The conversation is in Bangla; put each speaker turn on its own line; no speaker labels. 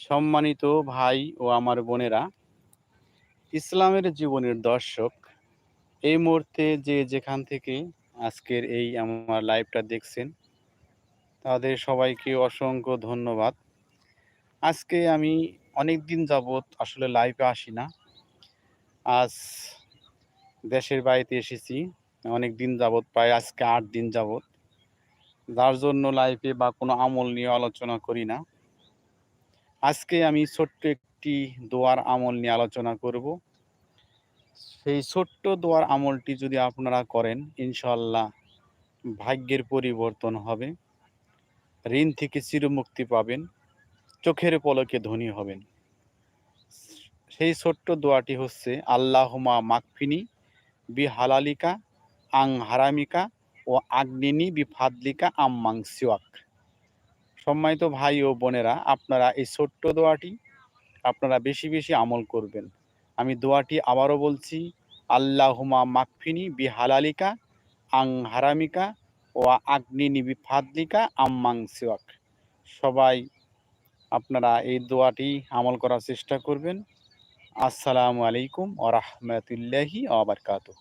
সম্মানিত ভাই ও আমার বোনেরা, ইসলামের জীবনের দর্শক, এই মুহূর্তে যে যেখান থেকে আজকের এই আমার লাইভটা দেখছেন, তাদের সবাইকে অসংখ্য ধন্যবাদ। আজকে আমি অনেক দিন যাবৎ আসলে লাইভে আসি না। আজ দেশের বাড়িতে এসেছি অনেক দিন যাবৎ, প্রায় আজকে আট দিন যাবৎ। যার জন্য লাইফে বা কোনো আমল নিয়ে আলোচনা করি না। আজকে আমি ছোট্ট একটি দোয়ার আমল নিয়ে আলোচনা করব। সেই ছোট্ট দোয়ার আমলটি যদি আপনারা করেন ইনশাল্লাহ ভাগ্যের পরিবর্তন হবে। ঋণ থেকে চিরমুক্তি পাবেন, চোখের পলকে ধনী হবেন। সেই ছোট্ট দোয়াটি হচ্ছে আল্লাহমা মাকফিনি বি হালালিকা আং হারামিকা ও আগ্নিনি বি ফাদলিকা আম্মাং সিওয়াক। সম্মানিত ভাই ও বোনেরা, আপনারা এই ছোট্ট দোয়াটি আপনারা বেশি বেশি আমল করবেন। আমি দোয়াটি আবারও বলছি আল্লাহুমা মাকফিনি বি হালালিকা আং হারামিকা, ও আগ্নি নিবি ফাদলিকা আম্মাং সিওয়াক। সবাই আপনারা এই দোয়াটি আমল করার চেষ্টা করবেন। আসসালামু আলাইকুম ও রহমতুল্লাহি আবরকাতুহ